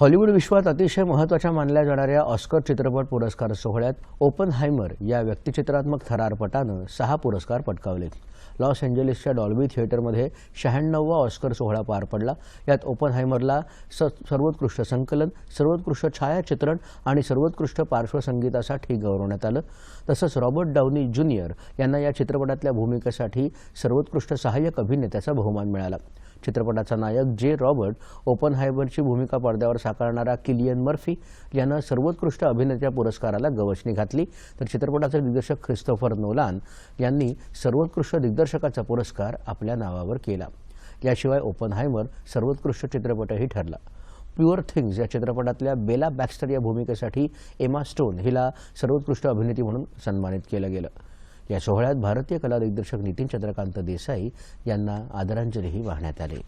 Hollywood विश्वात अतिशय महत्त्वाच्या मानल्या जाणाऱ्या ऑस्कर चित्रपट पुरस्कार सोहळ्यात ओपन हायमर या व्यक्तिचित्रात्मक थरारपटानं सहा पुरस्कार पटकावले लॉस एंजेलिसच्या डॉल्बी थिएटरमध्ये शहाण्णववा ऑस्कर सोहळा पार पडला. यात ओपन हायमरला स सर्वोत्कृष्ट संकलन सर्वोत्कृष्ट छायाचित्रण आणि सर्वोत्कृष्ट पार्श्वसंगीतासाठी गौरवण्यात आलं. तसंच रॉबर्ट डाउनी ज्युनियर यांना या चित्रपटातल्या भूमिकेसाठी सर्वोत्कृष्ट सहाय्यक अभिनेत्याचा बहुमान मिळाला. चित्रपटाचा नायक जे रॉबर्ट ओपन हायबरची भूमिका पडद्यावर साकारणारा किलियन मर्फी यानं सर्वोत्कृष्ट अभिनेत्या पुरस्काराला गवसणी घातली. तर चित्रपटाचे दिग्दर्शक ख्रिस्तोफर नोलान यांनी सर्वोत्कृष्ट दिग्दर्शकाचा पुरस्कार आपल्या नावावर केला. याशिवाय ओपन हायमर सर्वोत्कृष्ट चित्रपटही ठरला. प्युअर थिंग्स या चित्रपटातल्या बेला बॅक्स्टर या भूमिकेसाठी एमा स्टोन हिला सर्वोत्कृष्ट अभिनेती म्हणून सन्मानित केलं गेलं. या सोहळ्यात भारतीय कला दिग्दर्शक नितीन चंद्रकांत देसाई यांना आदरांजलीही वाहण्यात आली.